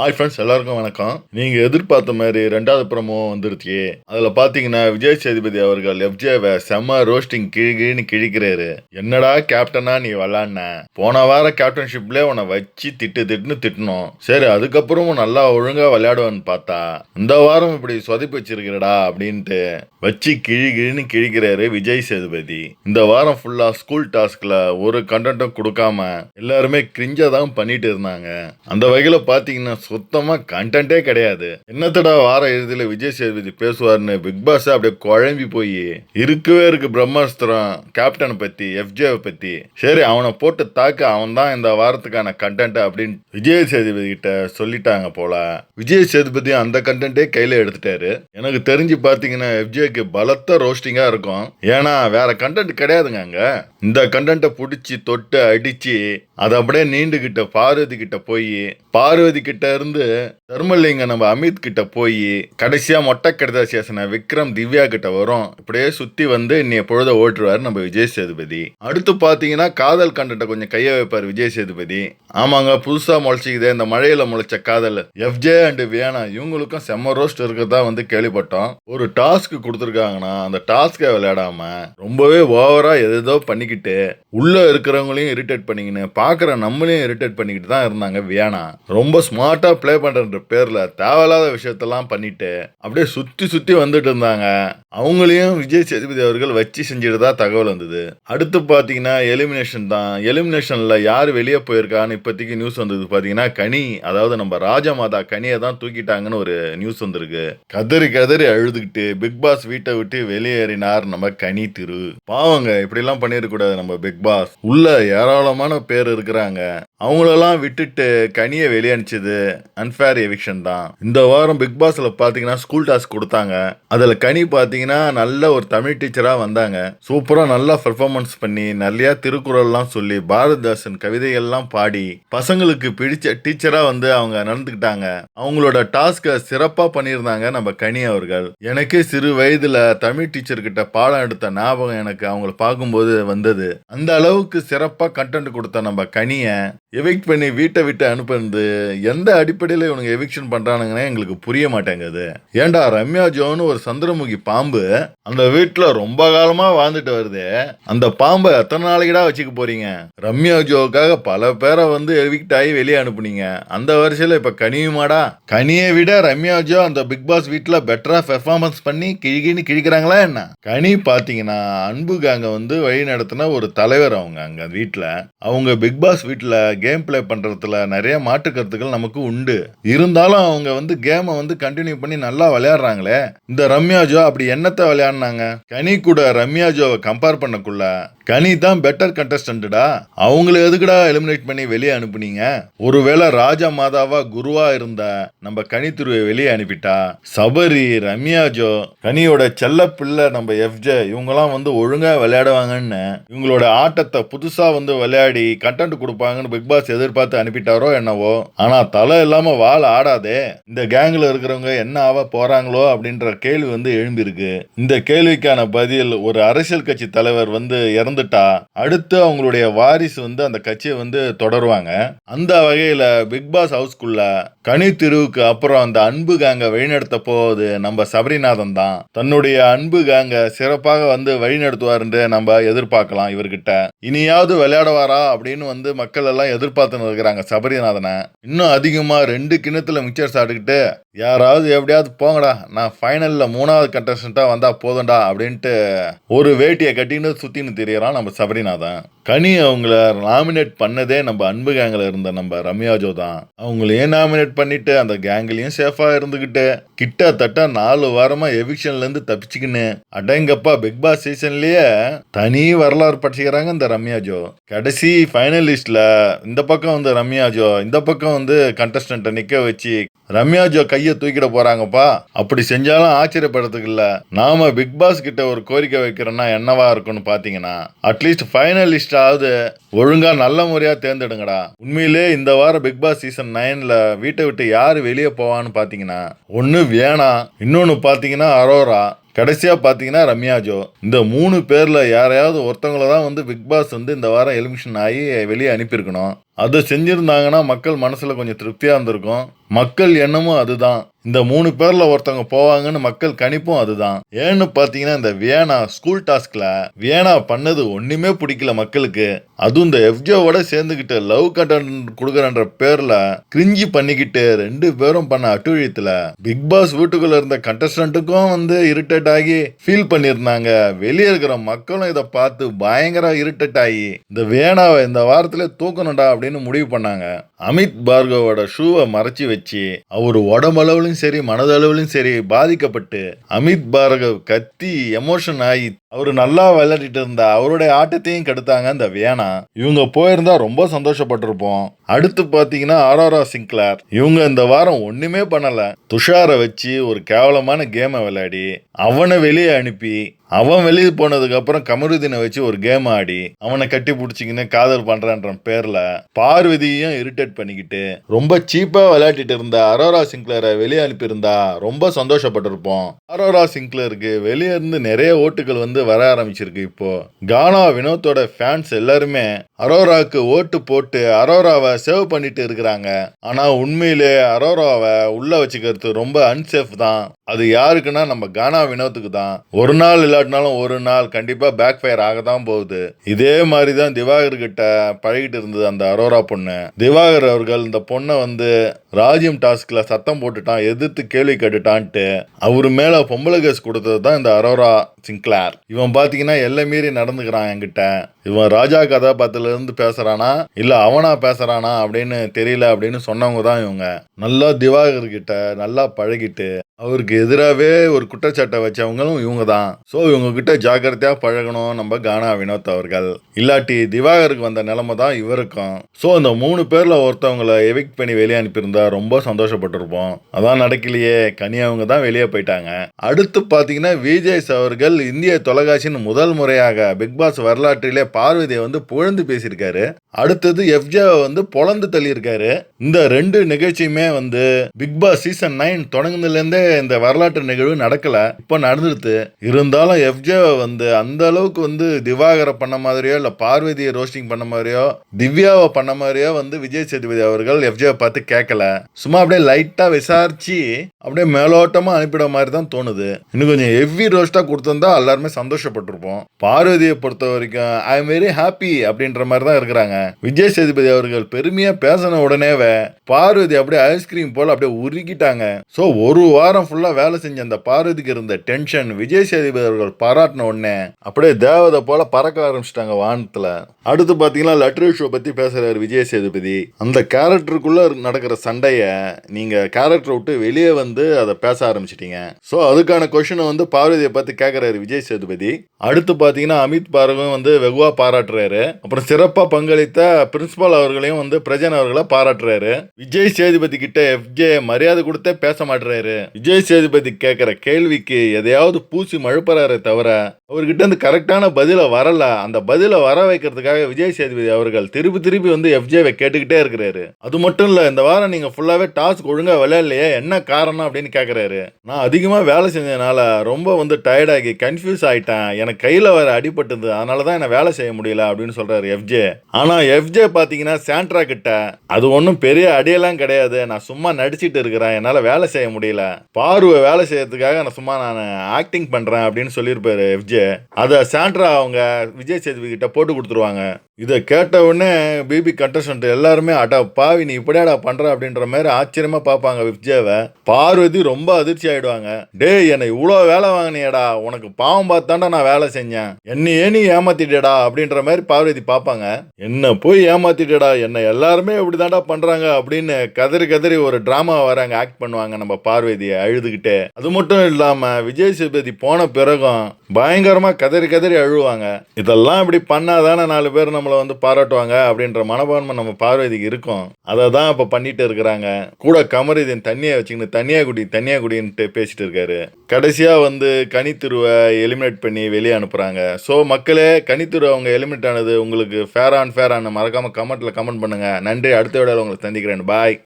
Hi friends எல்லாருக்கும் வணக்கம். நீங்கள் எதிர்பார்த்த மாதிரி ரெண்டாவது ப்ரமோ வந்துருச்சு. அதில் பார்த்தீங்கன்னா விஜய் சேதுபதி அவர்கள் எஃப்ஜேவை செம்ம ரோஸ்டிங் கிழகின்னு கிழிக்கிறாரு. என்னடா கேப்டனா நீ விளாட்ன? போன வார கேப்டன்ஷிப்ல உன்னை வச்சு திட்டு திட்டுன்னு திட்டணும் சரி அதுக்கப்புறமும் நல்லா ஒழுங்காக விளையாடுவான்னு பார்த்தா இந்த வாரம் இப்படி சொதப்பி வச்சிருக்கிறடா அப்படின்ட்டு வச்சு கிழி கிழின்னு கிழிக்கிறாரு விஜய் சேதுபதி. இந்த வாரம் ஃபுல்லாக ஸ்கூல் டாஸ்கில் ஒரு கண்டென்ட்டும் கொடுக்காம எல்லாருமே கிரிஞ்சா தான் பண்ணிட்டு இருந்தாங்க. அந்த வகையில் பார்த்தீங்கன்னா சுத்தமாக கண்டென்ட்டே கிடையாது. என்னத்தடா வார இறுதியில் விஜய் சேதுபதி பேசுவார்னு பிக் பாஸ் அப்படியே குழம்பி போய் இருக்கவே இருக்கு பிரம்மாஸ்திரம் கேப்டனை பற்றி எஃப்ஜேவை பற்றி சரி அவனை போட்டு தாக்க அவன் தான் இந்த வாரத்துக்கான கண்டென்ட் அப்படின்னு விஜய் சேதுபதி கிட்ட சொல்லிட்டாங்க போல. விஜய் சேதுபதி அந்த கண்டென்ட்டே கையில் எடுத்துட்டாரு. எனக்கு தெரிஞ்சு பார்த்தீங்கன்னா எஃப்ஜேக்கு பலத்த ரோஸ்டிங்காக இருக்கும். ஏன்னா வேற கண்டென்ட் கிடையாதுங்க அங்கே. இந்த கண்டென்ட்டை பிடிச்சி தொட்டு அடிச்சு அதை அப்படியே நீண்டுகிட்ட பார்வதி கிட்ட போய் பார்வதி கிட்ட இருந்து தர்மலிங்க நம்ம அமித் கிட்ட போய் கடைசியா மொட்டை கடிதா சேசன விக்ரம் திவ்யா கிட்ட வரும். இப்படியே சுத்தி வந்து இன்னைய பொழுத ஓட்டுருவாரு நம்ம விஜய் சேதுபதி. அடுத்து பாத்தீங்கன்னா காதல் கண்டுட்ட கொஞ்சம் கைய வைப்பார் விஜய் சேதுபதி. ஆமாங்க புதுசா முளைச்சிக்குதே இந்த மழையில முளைச்ச காதல். எஃப்ஜே அண்ட் வியானா இவங்களுக்கும் செம்ம ரோஸ்ட் இருக்கிறதா வந்து கேள்விப்பட்டோம். ஒரு டாஸ்க் கொடுத்துருக்காங்கன்னா அந்த டாஸ்கை விளையாடாம ரொம்பவே ஓவரா எதோ பண்ணிக்கிட்டு உள்ள இருக்கிறவங்களையும் இரிட்டேட் பண்ணிக்கின்னு பாக்குற நம்மளையும் இரிட்டேட் பண்ணிக்கிட்டு தான் இருந்தாங்க வியானா ரொம்ப ஸ்மார்ட்டா ப்ளே பண்ணுறன்ற பேரில் தேவையில்லாத விஷயத்தெல்லாம் பண்ணிட்டு அப்படியே சுற்றி சுற்றி வந்துட்டு இருந்தாங்க. அவங்களையும் விஜய் சேதுபதி அவர்கள் வச்சு செஞ்சுட்டு தான் தகவல் வந்தது. அடுத்து பார்த்தீங்கன்னா எலிமினேஷன் தான். எலிமினேஷனில் யார் வெளியே போயிருக்கான்னு இப்போதைக்கு நியூஸ் வந்தது பார்த்தீங்கன்னா கனி. அதாவது நம்ம ராஜமாதா கனியை தான் தூக்கிட்டாங்கன்னு ஒரு நியூஸ் வந்திருக்கு. கதறி கதறி அழுதுகிட்டு பிக் பாஸ் வீட்டை விட்டு வெளியேறினார் நம்ம கனி திரு. பாவங்க இப்படிலாம் பண்ணிடக்கூடாது நம்ம பிக் பாஸ் உள்ள ஏராளமான பேர் இருக்கிறாங்க. அவங்களெல்லாம் விட்டுட்டு கனியை வெளியே அனுப்பிச்சது அன்ஃபேர் எவிக்ஷன் தான். இந்த வாரம் பிக் பாஸில் பார்த்தீங்கன்னா ஸ்கூல் டாஸ்க் கொடுத்தாங்க. அதில் கனி பார்த்தீங்கன்னா நல்ல ஒரு தமிழ் டீச்சராக வந்தாங்க. சூப்பராக நல்லா பெர்ஃபார்மன்ஸ் பண்ணி நிறையா திருக்குறள்லாம் சொல்லி பாரதிதாசன் கவிதைகள்லாம் பாடி பசங்களுக்கு பிடிச்ச டீச்சராக வந்து அவங்க நடந்துக்கிட்டாங்க. அவங்களோட டாஸ்கை சிறப்பாக பண்ணியிருந்தாங்க நம்ம கனி அவர்கள். எனக்கே சிறு வயதில் தமிழ் டீச்சர்கிட்ட பாடம் எடுத்த ஞாபகம் எனக்கு அவங்கள பார்க்கும்போது வந்தது. அந்த அளவுக்கு சிறப்பாக கண்டென்ட் கொடுத்த நம்ம கனியை எவிக்ட் பண்ணி வீட்டை விட்டு அனுப்புனது எந்த அடிப்படையில் இவனுங்க எவிக்ஷன் பண்ணுறானுங்கன்னே எங்களுக்கு புரிய மாட்டேங்குது. ஏன்டா ரம்யா ஜோன்னு ஒரு சந்திரமுகி பாம்பு அந்த வீட்டில் ரொம்ப காலமாக வாழ்ந்துட்டு வருது அந்த பாம்பை எத்தனை நாளைக்குடா வச்சுக்க போறீங்க? ரம்யா ஜோவுக்காக பல பேரை வந்து எவிக்ட் ஆகி வெளியே அனுப்புனீங்க. அந்த வரிசையில் இப்போ கனியுமாடா? கனியை விட ரம்யா ஜோ அந்த பிக் பாஸ் வீட்டில் பெட்டராக பெர்ஃபார்மன்ஸ் பண்ணி கிழிகின்னு கிழிக்கிறாங்களா என்ன? கனி பார்த்தீங்கன்னா அன்புக்கு அங்கே வந்து வழி நடத்தின ஒரு தலைவர் அவங்க அங்கே வீட்டில் அவங்க பிக் பாஸ் வீட்டில் கேம் ப்ளே பண்ணுறதுல நிறைய மாற்று கருத்துக்கள் நமக்கு உண்டு. இருந்தாலும் அவங்க வந்து கேமை வந்து கண்டினியூ பண்ணி நல்லா விளையாடுறாங்களே. இந்த ரம்யா ஜோ அப்படி என்னத்தை விளையாடினாங்க? கனி கூட ரம்யா ஜோவை கம்பேர் பண்ணக்குள்ள கனி தான் பெட்டர் கண்டஸ்டன்டா அவங்கள எதுக்குடா எலிமினேட் பண்ணி வெளியே அனுப்புனீங்க? ஒருவேளை ராஜா மாதாவா குருவா இருந்த நம்ம கனி துருவை வெளியே அனுப்பிட்டா? சபரி ரம்யா ஜோ கனியோட செல்ல பிள்ளை நம்ம எஃப்ஜே இவங்கெல்லாம் வந்து ஒழுங்கா விளையாடுவாங்கன்னு இவங்களோட ஆட்டத்தை புதுசா வந்து விளையாடி கண்டென்ட் கொடுப்பாங்கன்னு பிக் பாஸ் எதிர்பார்த்து அனுப்பிட்டாரோ என்னவோ ஆனா தலை இல்லாம வால் ஆடாதே. இந்த கேங்ல இருக்கிறவங்க என்ன ஆவ போறாங்களோ அப்படின்ற கேள்வி வந்து எழும்பியிருக்கு. இந்த கேள்விக்கான பதில் ஒரு அரசியல் கட்சி தலைவர் வந்து இறந்துட்டா அடுத்து அவங்களுடைய வாரிசு வந்து அந்த கட்சியை வந்து தொடருவாங்க. அந்த வகையில பிக் பாஸ் ஹவுஸ்க்குள்ள கனி திருவுக்கு அப்புறம் அந்த அன்பு கேங்க வழிநடத்த போவது நம்ம சபரிநாதன் தான். தன்னுடைய அன்பு கேங்க சிறப்பாக வந்து வழிநடத்துவாருன்னு நம்ம எதிர்பார்க்கலாம் இவர்கிட்ட. இனியாவது விளையாடுவாரா அப்படின்னு வந்து மக்கள் எல்லாம் எதிர்பார்த்துன்னு இருக்கிறாங்க சபரிநாதனை. இன்னும் அதிகமா ரெண்டு கிணத்துல மிக்சர் சாப்பிட்டுக்கிட்டு யாராவது எப்படியாவது போங்கடா நான் ஃபைனலில் மூணாவது கண்டஸ்டண்ட்டாக வந்தால் போதும்டா அப்படின்ட்டு ஒரு வேட்டியை கட்டின்னு சுற்றின்னு தெரியறான். நம்ம சபரிநாதன் கனி அவங்கள நாமினேட் பண்ணதே நம்ம அன்பு கேங்கில் இருந்த நம்ம ரம்யாஜோ தான். அவங்களையும் நாமினேட் பண்ணிட்டு அந்த கேங்லயும் சேஃபாக இருந்துக்கிட்டு கிட்டத்தட்ட நாலு வாரமாக எவிக்ஷன்லேருந்து தப்பிச்சுக்கின்னு அடங்கப்பா பிக் பாஸ் சீசன்லேயே தனி வரலாறு படிச்சுக்கிறாங்க இந்த ரம்யாஜோ கடைசி ஃபைனலிஸ்டில் இந்த பக்கம் வந்து ரம்யாஜோ இந்த பக்கம் வந்து கண்டஸ்டண்ட்டை நிற்க வச்சு ரம்யாஜோ கையை தூக்கிட போறாங்கப்பா. அப்படி செஞ்சாலும் ஆச்சரியப்படுறதுக்கு இல்ல. நாம பிக் பாஸ் கிட்ட ஒரு கோரிக்கை வைக்கிறோம்னா என்னவா இருக்கும்னு பாத்தீங்கன்னா அட்லீஸ்ட் ஃபைனலிஸ்டாவது ஒழுங்கா நல்ல முறையா தேர்ந்தெடுங்கடா. உண்மையிலே இந்த வாரம் பிக் பாஸ் சீசன் நைன்ல வீட்டை விட்டு யாரு வெளியே போவான்னு பாத்தீங்கன்னா ஒன்னு வேணா இன்னொன்னு பாத்தீங்கன்னா அரோரா. கடைசியாக பார்த்தீங்கன்னா ரம்யா ஜோ. இந்த மூணு பேரில் யாரையாவது ஒருத்தவங்கள தான் வந்து பிக் பாஸ் வந்து இந்த வாரம் எலிமிஷன் ஆகி வெளியே அனுப்பியிருக்கணும். அதை செஞ்சுருந்தாங்கன்னா மக்கள் மனசில் கொஞ்சம் திருப்தியாக இருந்திருக்கும். மக்கள் எண்ணமும் அதுதான். இந்த மூணு பேர்ல ஒருத்தவங்க போவாங்கன்னு மக்கள் கணிப்பும் அதுதான். ஏன்னு பாத்தீங்கன்னா இந்த வியனா ஸ்கூல் டாஸ்க்ல வியனா பண்ணது ஒண்ணுமே பிடிக்கல மக்களுக்கு. அதுவும் இந்த எஃப்ஜோவோட சேர்ந்துக்கிட்டு லவ் கண்டென்ட் கொடுக்குறன்ற பேர்ல கிரிஞ்சி பண்ணிக்கிட்டு ரெண்டு பேரும் பண்ண அட்டுழியத்துல பிக் பாஸ் வீட்டுக்குள்ள இருந்த கண்டஸ்டன்ட்டுக்கும் வந்து இரிட்டேட் ஆகி ஃபீல் பண்ணியிருந்தாங்க. வெளியே இருக்கிற மக்களும் இதை பார்த்து பயங்கர இரிட்டேட் ஆகி இந்த வேணாவை இந்த வாரத்துல தூக்கணும்டா அப்படின்னு முடிவு பண்ணாங்க. அமித் பார்கவோட ஷூவை மறைச்சி வச்சு அவர் உடம்பளவுலையும் சரி மனதளவுலையும் சரி பாதிக்கப்பட்டு அமித் பார்கவ் கத்தி எமோஷன் ஆகி அவர் நல்லா விளையாடிட்டு இருந்தா அவருடைய ஆட்டத்தையும் கெடுத்தாங்க இந்த வேணா இவங்க போயிருந்தா ரொம்ப சந்தோஷப்பட்டிருப்போம். அடுத்து பாத்தீங்கன்னா ஆரோரா சிங்க்லார். இவங்க இந்த வாரம் ஒண்ணுமே பண்ணல. துஷாரை வச்சு ஒரு கேவலமான கேமை விளையாடி அவனை வெளியே அனுப்பி அவன் வெளியே போனதுக்கப்புறம் கமருதீனை வச்சு ஒரு கேம் ஆடி அவனை கட்டி பிடிச்சிக்கின்னு காதல் பண்ணுறான்ற பேரில் பார்வதியையும் இரிட்டேட் பண்ணிக்கிட்டு ரொம்ப சீப்பாக விளையாடிட்டு இருந்த அரோரா சிங்க்லரை வெளியே அனுப்பியிருந்தா ரொம்ப சந்தோஷப்பட்டிருப்போம். அரோரா சிங்க்லருக்கு வெளியே இருந்து நிறைய ஓட்டுகள் வந்து வர ஆரம்பிச்சிருக்கு இப்போ. கானா வினோத்தோட ஃபேன்ஸ் எல்லாருமே அரோராவுக்கு ஓட்டு போட்டு அரோராவை சேவ் பண்ணிட்டு இருக்கிறாங்க. ஆனால் உண்மையிலே அரோராவை உள்ளே வச்சுக்கிறது ரொம்ப அன்சேஃப் தான். அது யாருக்குன்னா நம்ம கானா வினோத்துக்கு தான். ஒரு நாள் இல்லாட்டினாலும் ஒரு நாள் கண்டிப்பாக பேக் ஃபயர் ஆக தான் போகுது. இதே மாதிரி தான் திவாகர் கிட்ட பழகிட்டு இருந்தது அந்த அரோரா பொண்ணு. திவாகர் அவர்கள் இந்த பொண்ணை வந்து ராஜ்யம் டாஸ்க்ல சத்தம் போட்டுட்டான் எதிர்த்து கேள்வி கேட்டுட்டான்ட்டு அவரு மேல பொம்பளை கேஸ் கொடுத்தது தான் இந்த அரோரா சிங்க்ளார் இவன் பாத்தீங்கன்னா எல்லை மீறி நடந்துக்கிறான் என்கிட்ட. இவன் ராஜா கதாபாத்திரத்துலேருந்து பேசுகிறானா பேசுறானா? இல்ல அவனா பேசுறானா அப்படின்னு தெரியல அப்படின்னு சொன்னவங்க தான் இவங்க. நல்லா திவாகர் கிட்ட நல்லா பழகிட்டு அவருக்கு எதிராகவே ஒரு குற்றச்சாட்டை வச்சவங்களும் இவங்க தான். ஸோ இவங்க கிட்ட ஜாக்கிரதையா பழகணும் நம்ம கானா வினோத் அவர்கள். இல்லாட்டி திவாகருக்கு வந்த நிலைமை தான் இவருக்கும். ஸோ இந்த மூணு பேர்ல ஒருத்தவங்கள எவிக்ட் பண்ணி வெளியே அனுப்பியிருந்தா ரொம்ப சந்தோஷப்பட்டிருப்போம். அதான் நடக்கலையே கனி அவங்க தான் வெளியே போயிட்டாங்க. அடுத்து பார்த்தீங்கன்னா விஜய்ஸ் அவர்கள் இந்திய தொலைக்காட்சியின் முதல் முறையாக பிக் பாஸ் வரலாற்றிலே பார்வதியை வந்து புகழ்ந்து பேசியிருக்காரு. அடுத்தது எஃப்ஜாவை வந்து பொழந்து தள்ளியிருக்காரு. இந்த ரெண்டு நிகழ்ச்சியுமே வந்து பிக் பாஸ் சீசன் நைன் தொடங்குனதுலேருந்தே இந்த வரலாற்று நிகழ்வு நடக்கல. இப்போ நடந்துருது இருந்தாலும் எஃப்ஜாவை வந்து அந்த அளவுக்கு வந்து திவாகரை பண்ண மாதிரியோ இல்லை பார்வதியை ரோஸ்டிங் பண்ண மாதிரியோ திவ்யாவை பண்ண மாதிரியோ வந்து விஜய் சேதுபதி அவர்கள் எஃப்ஜேவை பார்த்து கேட்கல. சும்மா அப்படியே லைட்டாக விசாரிச்சு அப்படியே மேலோட்டமாக அனுப்பிட மாதிரி தான் தோணுது. இன்னும் கொஞ்சம் ஹெவி ரோஸ்ட்டாக கொடுத்துருந்தா எல்லாருமே சந்தோஷப்பட்டிருப்போம். பார்வதியை பொறுத்த வரைக்கும் ஐ எம் வெரி ஹாப்பி அப்படின்ற மாதிரி தான் இருக்கிறாங்க. விஜய் சேதுபதி அவர்கள் பெருமையா பேசின உடனேவே பார்வதி அப்படியே ஐஸ்கிரீம் போல அப்படியே உருகிட்டாங்க. ஸோ ஒரு வாரம் ஃபுல்லா வேலை செஞ்ச அந்த பார்வதிக்கு இருந்த டென்ஷன் விஜய் சேதுபதி அவர்கள் பாராட்டின உடனே அப்படியே தேவதை போல பறக்க ஆரம்பிச்சிட்டாங்க வானத்துல. அடுத்து பாத்தீங்கன்னா லெட்டர் ஷோ பத்தி பேசுறாரு விஜய் சேதுபதி. அந்த கேரக்டருக்குள்ள நடக்கிற சண்டைய நீங்க கேரக்டரை விட்டு வெளியே வந்து அதை பேச ஆரம்பிச்சிட்டீங்க. ஸோ அதுக்கான கொஷினை வந்து பார்வதியை பார்த்து கேட்கறாரு விஜய் சேதுபதி. அடுத்து பாத்தீங்கன்னா அமித் பார்வம் வந்து வெகுவா பாராட்டுறாரு. அப்புறம் சிறப்பா பங்களித்த பிரின்சிபால் அவர்களையும் வந்து பிரஜன் அவர்களை பாராட்டுறாரு. விஜய் சேதுபதி கிட்ட எஃப்ஜே மரியாதை கொடுத்தே பேச மாட்டுறாரு விஜய் சேதுபதி கேட்குற கேள்விக்கு எதையாவது பூசி மழுப்புறாரு தவிர அவர்கிட்ட இருந்து கரெக்டான பதில வரல. அந்த பதில வர வைக்கிறதுக்காக விஜய் சேதுபதி அவர்கள் திருப்பி திருப்பி வந்து எஃப்ஜேவை கேட்டுக்கிட்டே இருக்கிறாரு. அது மட்டும் இல்ல இந்த வாரம் நீங்க ஃபுல்லாவே டாஸ்க் ஒழுங்கா விளையாடலையே என்ன காரணம் அப்படின்னு கேட்குறாரு நான் அதிகமா வேலை செஞ்சதுனால ரொம்ப வந்து டயர்டாகி கன்ஃபியூஸ் ஆயிட்டேன். எனக்கு கையில வர அடிபட்டது அதனால தான் என்ன வேலை செய்ய முடியல அப்படின்னு சொல்றாரு எஃப்ஜே ஆனா எஃப்ஜே பாத்தீங்கன்னா சாண்ட்ரா கிட்ட அது ஒன்றும் பெரிய அடியெல்லாம் கிடையாது. நான் சும்மா நடிச்சிட்டு இருக்கிறேன். என்னால வேலை செய்ய முடியல. பார்வை வேலை செய்யறதுக்காக நான் சும்மா நான் ஆக்டிங் பண்றேன். அப்படின்னு சொல்லியிருப்பாரு எஃப்ஜே அதை சாண்ட்ரா அவங்க விஜய் சேதுபதி கிட்ட போட்டு கொடுத்துருவாங்க. இதை கேட்ட உடனே பிபி கண்டஸ்டன்ட் எல்லாருமே அடா பாவி நீ இப்படியாடா பண்ற? அப்படின்ற மாதிரி ஆச்சரியமா பார்ப்பாங்க விஜயவை பார்வதி ரொம்ப அதிர்ச்சி ஆயிடுவாங்க. டேய் என்னை இவ்வளோ வேலை வாங்கினியடா. உனக்கு பாவம் பார்த்தாண்டா நான் வேலை செஞ்சேன். என்னையே நீ ஏமாத்திட்டேடா. அப்படின்ற மாதிரி பார்வதி பார்ப்பாங்க. என்ன போய் ஏமாத்திட்டடா என்ன எல்லாருமே இப்படிதான்டா பண்றாங்க அப்படின்னு கதறி கதறி ஒரு டிராமா வராங்க ஆக்ட் பண்ணுவாங்க நம்ம பார்வதியை அழுதுகிட்டே. அது மட்டும் இல்லாம விஜய் சேதுபதி போன பிறகும் பயங்கரமா கதறி கதறி அழுவாங்க. இதெல்லாம் இப்படி பண்ணாதானே நாலு பேர் நம்மளை வந்து பாராட்டுவாங்க அப்படின்ற மனப்பான்மை நம்ம பார்வதிக்கு இருக்கும். அதை தான் இப்போ பண்ணிட்டு இருக்கிறாங்க. கூட கமரிதன் தண்ணியை வச்சுக்கின்னு தண்ணியா குடி தண்ணியா குடின்ட்டு பேசிட்டு இருக்காரு. கடைசியா வந்து கனித்துருவை எலிமினேட் பண்ணி வெளியே அனுப்புறாங்க. ஸோ மக்களே கனித்துருவை அவங்க எலிமினேட் ஆனது உங்களுக்கு ஃபேர் ஆன் ஃபேர் ஆன மறக்காமல் கமெண்ட்டில் கமெண்ட் பண்ணுங்கள் நன்றி. அடுத்த விட உங்களை சந்திக்கிறேன். பாய்